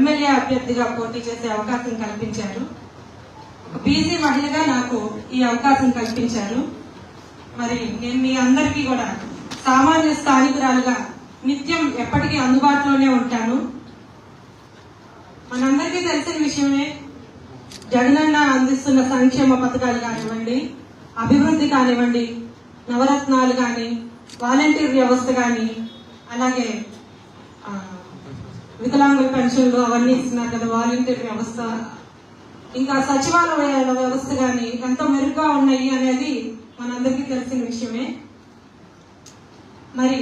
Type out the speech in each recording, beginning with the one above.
MLA అభ్యర్థిగా పోటీ చేసే అవకాశం కల్పించారు. బీసీ మహిళగా నాకు ఈ అవకాశం కల్పించారు. మరి నేను మీ అందరికీ కూడా సామాన్య స్థానికురాలుగా నిత్యం ఎప్పటికీ అందుబాటులోనే ఉంటాను. మనందరికీ తెలిసిన విషయమే జగనన్న అందిస్తున్న సంక్షేమ పథకాలు కానివ్వండి అభివృద్ధి కానివ్వండి నవరత్నాలు కానీ వాలంటీర్ వ్యవస్థ కానీ అలాగే వికలాంగుల పెన్షన్లు అవన్నీ ఇస్తున్నారు కదా వాలంటీర్ వ్యవస్థ. ఇంకా సచివాలయాల వ్యవస్థ కానీ ఎంతో మెరుగ్గా ఉన్నాయి అనేది మనందరికీ తెలిసిన విషయమే. మరి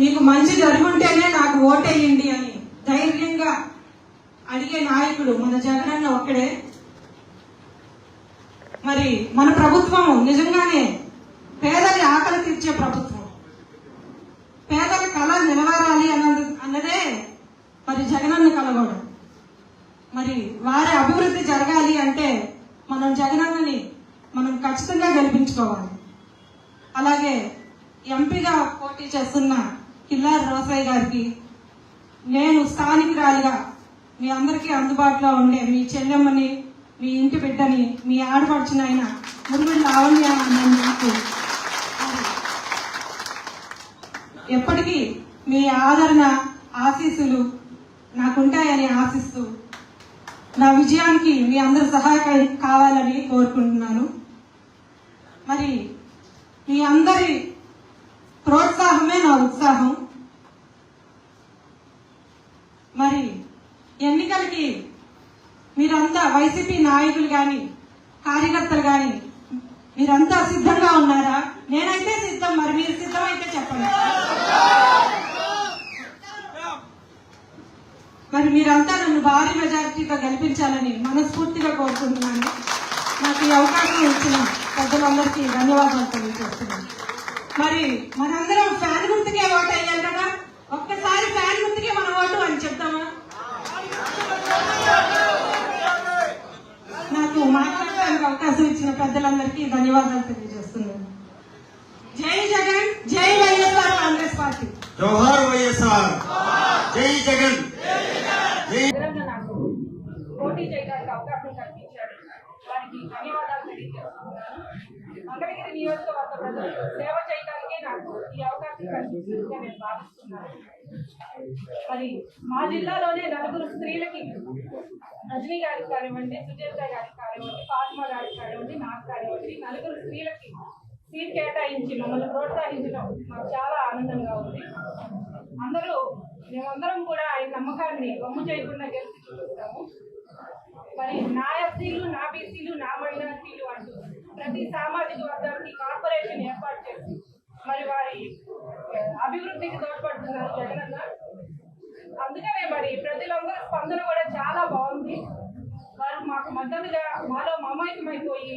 మీకు మంచి జరుగుంటేనే నాకు ఓటేయండి అని ధైర్యంగా అడిగే నాయకుడు మన జగనన్న ఒక్కడే. మరి మన ప్రభుత్వం నిజంగానే పేదని ఆకలి తీర్చే ప్రభుత్వం అన్నదే మరి జగనన్న కలగోడు. మరి వారి అభివృద్ధి జరగాలి అంటే మనం జగనన్నని మనం ఖచ్చితంగా గెలిపించుకోవాలి. అలాగే ఎంపీగా పోటీ చేస్తున్న కిల్లారి రోసయ్య గారికి నేను స్థానికురాలిగా మీ అందరికీ అందుబాటులో ఉండే మీ చెల్లెమ్మని మీ ఇంటి బిడ్డని మీ ఆడపడుచునైన మురుగుడు లావణ్య నాకు ఎప్పటికీ మీ ఆదరణ ఆశీస్సులు నాకుంటాయని ఆశిస్తూ నా విజయానికి మీ అందరి సహాయకం కావాలని కోరుకుంటున్నాను. మరి మీ అందరి ప్రోత్సాహమే నా ఉత్సాహం. మరి ఎన్నికలకి మీరంతా వైసీపీ నాయకులు కానీ కార్యకర్తలు కానీ మీరంతా సిద్ధంగా ఉన్నారా? నేనైతే సిద్ధం మరి మీరు సిద్ధమైతే చెప్పండి. మరి మీరంతా నన్ను భారీ మెజారిటీతో గెలిపించాలని మనస్ఫూర్తిగా కోరుకుంటున్నాను. నాకు ఈ అవకాశం ఇచ్చిన పెద్దలందరికీ ధన్యవాదాలు తెలియజేస్తున్నాను. మరి మనందరం ఫ్యాన్ గుర్తుకే ఓటు అయ్యాం కదా? ఒక్కసారి ఫ్యాన్ గుర్తుకే మన ఓటు అని చెప్తామా? నాకు మాట్లాడడానికి అవకాశం ఇచ్చిన పెద్దలందరికీ ధన్యవాదాలు తెలియజేస్తున్నాను. జై జగన్ జై వైఎస్ఆర్ కాంగ్రెస్ పార్టీ. జోహార్ వైఎస్ఆర్. జై జగన్ జై జగనన్న నాకు పోటీ చేయడానికి అవకాశం కల్పించాడు వారికి ధన్యవాదాలు తెలియజేస్తున్నాను మంగళగిరి నియోజకవర్గ ప్రజలకు సేవ చేయడానికే నాకు ఈ అవకాశం కల్పించిందిగా నేను భావిస్తున్నాను. మరి మా జిల్లాలోనే నలుగురు స్త్రీలకి రజనీ గారికి కానివ్వండి సుజేత గారికి కానివ్వండి ఫాతిమా గారికి కానివ్వండి నాకు కానివ్వండి నలుగురు స్త్రీలకి సీట్ కేటాయించి మమ్మల్ని ప్రోత్సహించడం మాకు చాలా ఆనందంగా ఉంది. అందరూ మేమందరం కూడా ఆయన నమ్మకాన్ని బొమ్మ చేయకుండా గెలిచి చూపిస్తాము. మరి నా ఎస్సీలు నా బీసీలు నా మైనార్టీలు ప్రతి సామాజిక వర్గానికి కార్పొరేషన్ ఏర్పాటు చేసి మరి వారి అభివృద్ధికి తోడ్పడుతున్నారు జగనన్న అందుకనే మరి ప్రజలందరూ స్పందన కూడా చాలా బాగుంది. వారు మాకు మద్దతుగా మాలో మమైకమైపోయి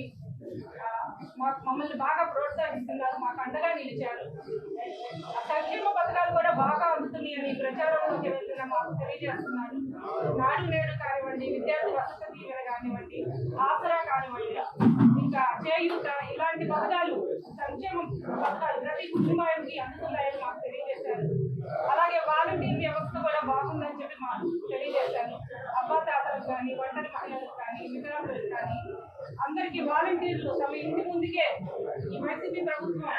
మాకు మమ్మల్ని బాగా ప్రోత్సహిస్తున్నారు మాకు అండగా నిలిచారు. సంక్షేమ పథకాలు కూడా బాగా అందుతున్నాయని ప్రచారంలోకి వెళ్తున్న మాకు తెలియజేస్తున్నారు. నాడు నేడు కానివ్వండి విద్యార్థి వసతి దీవెన కానివ్వండి ఆసరా ఇంత ఇలాంటి పథకాలు సంక్షేమ పథకాలు ప్రతి కుటుంబానికి అందుతున్నాయని మాకు తెలియజేశారు. అలాగే వాలంటీర్ వ్యవస్థ కూడా బాగుందని చెప్పి మాకు తెలియజేశాను అబ్బా తాతలకు కానీ ఒంటరి మహిళలకు కానీ వికలాంగులకు కానీ అందరికీ వాలంటీర్లు తమ ఇంటి ముందుకే ఈ వైసీపీ ప్రభుత్వం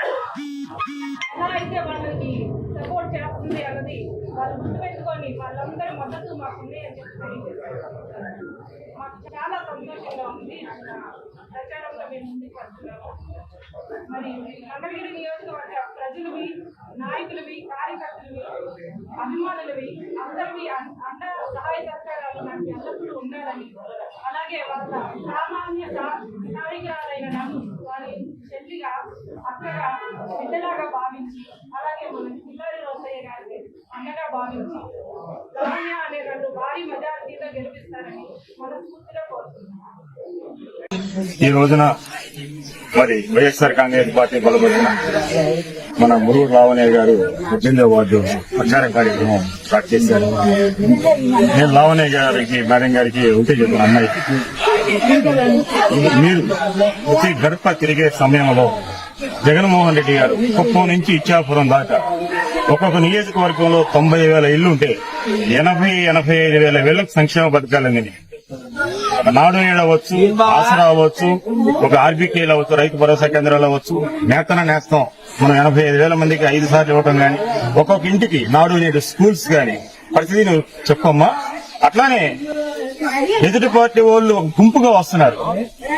ఎలా అయితే వాళ్ళకి సపోర్ట్ చేస్తుంది అన్నది వాళ్ళు గుర్తుపెట్టుకొని వాళ్ళందరి మద్దతు మాకుంది అని చెప్పి తెలియజేశారు. మాకు చాలా సంతోషంగా ఉంది. అన్న ప్రచారంలో మేము ముందుకు వస్తున్నాము మరి మంగళగిరి నియోజకవర్గ ప్రజలవి నాయకులవి కార్యకర్తలవి అభిమానులవి అందరివి అన్- అండ సహాయ సహకారాలు నాకు ఎల్లప్పుడూ ఉండాలని అలాగే వాళ్ళ సామాన్య కార్యకరాలైన నన్ను వారి చెల్లిగా అక్కగా బిడ్డలాగా భావించి అలాగే మన పిల్లలు రోసయ్య గారికి అండగా భావించి లావణ్య అనే రెండు భారీ మెజారిటీతో గెలిపిస్తారని మనస్ఫూర్తిగా కోరుతున్నాను ఈ రోజున మరి వైఎస్ఆర్ కాంగ్రెస్ పార్టీ బలపడిన మన మురుగు లావణ్య గారు పద్దెనిమిదో వార్డు ప్రచార కార్యక్రమం స్టార్ట్ చేశారు. నేను లావణ్య గారికి మేడం గారికి ఉంటే చెప్పిన అమ్మాయి మీరు ప్రతి గడప తిరిగే సమయంలో జగన్మోహన్ రెడ్డి గారు కుప్పం నుంచి ఇచ్చాపురం దాకా ఒక్కొక్క నియోజకవర్గంలో తొంభై వేల ఇల్లు ఉంటే ఎనభై ఎనభై ఐదు వేల వేలకు సంక్షేమ పథకాలు అందినాయి. నేడు అవ్వచ్చు ఆసరా అవ్వచ్చు ఒక ఆర్బీకేలు అవ్వచ్చు రైతు భరోసా కేంద్రాలు అవ్వచ్చు. నేతన నేస్తం. మనం ఎనభై ఐదు వేల మందికి ఐదు సార్లు ఇవ్వటం గాని ఒక్కొక్క ఇంటికి నాడు నేడు స్కూల్స్ గాని. పరిస్థితి నువ్వు చెప్పమ్మా. అట్లానే ఎదుటి పార్టీ వాళ్ళు గుంపుగా వస్తున్నారు.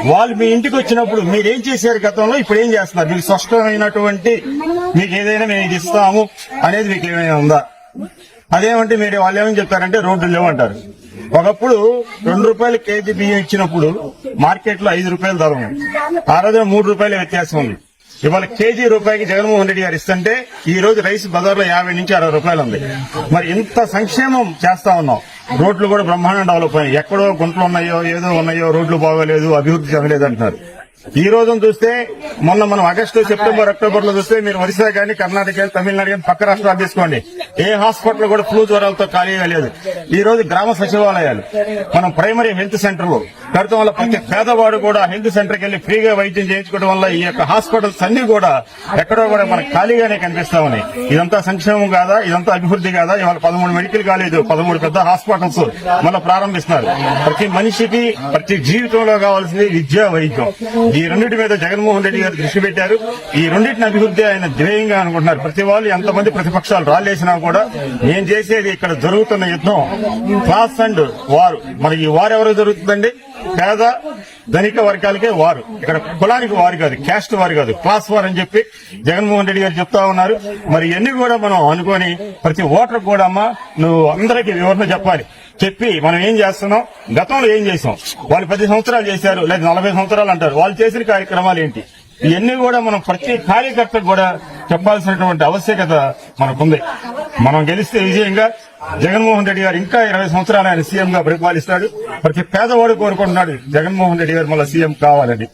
వాళ్ళు మీ ఇంటికి వచ్చినప్పుడు మీరేం చేశారు గతంలో? ఇప్పుడు ఏం చేస్తున్నారు? మీకు స్పష్టమైనటువంటి మీకు ఏదైనా మేము ఇది ఇస్తాము అనేది మీకు ఏమైనా ఉందా? అదేమంటే మీరు వాళ్ళు ఏమని చెప్తారంటే రోడ్లు లేవంటారు. ఒకప్పుడు రెండు రూపాయలు కేజీ బియ్యం ఇచ్చినప్పుడు మార్కెట్లో ఐదు రూపాయలు ధర ఉంది. ఆ రోజున మూడు రూపాయల వ్యత్యాసం ఉంది. ఇవాళ కేజీ రూపాయికి జగన్మోహన్ రెడ్డి గారు ఇస్తుంటే ఈ రోజు రైస్ బజార్లో యాభై నుంచి అరవై రూపాయలు ఉంది. మరి ఇంత సంక్షేమం చేస్తా ఉన్నాం. రోడ్లు కూడా బ్రహ్మాండం డెవలప్ అయ్యాయి ఎక్కడో గుంటలు ఉన్నాయో ఏదో ఉన్నాయో రోడ్లు బాగోలేదు అభివృద్ధి చెందలేదు అంటున్నారు. ఈ రోజున చూస్తే మొన్న మనం ఆగస్టు సెప్టెంబర్ అక్టోబర్లో చూస్తే మీరు ఒరిస్సా కానీ కర్ణాటక కానీ తమిళనాడు కానీ పక్క రాష్ట్రాలు తీసుకోండి. ఏ హాస్పిటల్ కూడా ఫ్లూ జ్వరాలతో ఖాళీగా లేదు. ఈ రోజు గ్రామ సచివాలయాలు మనం ప్రైమరీ హెల్త్ సెంటర్లు కడతాం వల్ల ప్రతి పేదవాడు కూడా హెల్త్ సెంటర్కి వెళ్ళి ఫ్రీగా వైద్యం చేయించుకోవడం వల్ల ఈ యొక్క హాస్పిటల్స్ అన్ని కూడా ఎక్కడో కూడా మనకు ఖాళీగానే కనిపిస్తా ఉన్నాయి. ఇదంతా సంక్షేమం కాదా? ఇదంతా అభివృద్ధి కాదా? ఇవాళ పదమూడు మెడికల్ కాలేజ్ పదమూడు పెద్ద హాస్పిటల్స్ మళ్ళీ ప్రారంభిస్తున్నారు. ప్రతి మనిషికి ప్రతి జీవితంలో కావాల్సింది విద్యా వైద్యం. ఈ రెండింటి మీద జగన్మోహన్ రెడ్డి గారు దృష్టి పెట్టారు. ఈ రెండింటిని అభివృద్ధి ఆయన ధ్యేయంగా అనుకుంటున్నారు. ప్రతి వాళ్ళు ఎంతమంది ప్రతిపక్షాలు రాలేసినా కూడా నేను చేసేది ఇక్కడ జరుగుతున్న యుద్ధం. క్లాస్ అండ్ వారు. మరి ఈ వారు ఎవరు జరుగుతుందండి? పేద ధనిక వర్గాలకే వారు. ఇక్కడ కులానికి వారు కాదు క్యాస్ట్ వారు కాదు క్లాస్ వారు అని చెప్పి జగన్మోహన్ రెడ్డి గారు చెప్తా ఉన్నారు. మరి ఇవన్నీ కూడా మనం అనుకొని ప్రతి ఓటర్ కూడా అమ్మా నువ్వు అందరికీ వివరణ చెప్పాలి. చెప్పి మనం ఏం చేస్తున్నాం? గతంలో ఏం చేసాం? వాళ్ళు పది సంవత్సరాలు చేశారు లేదా నలభై సంవత్సరాలు అంటారు. వాళ్ళు చేసిన కార్యక్రమాలు ఏంటి? ఇవన్నీ కూడా మనం ప్రతి కార్యకర్తకు కూడా చెప్పాల్సినటువంటి ఆవశ్యకత మనకుంది. మనం గెలిస్తే విజయంగా జగన్మోహన్ రెడ్డి గారు ఇంకా ఇరవై సంవత్సరాలు ఆయన సీఎం గా పరిపాలిస్తాడు ప్రతి పేదవాడు కోరుకుంటున్నాడు జగన్మోహన్ రెడ్డి గారు మళ్ళీ సీఎం కావాలని.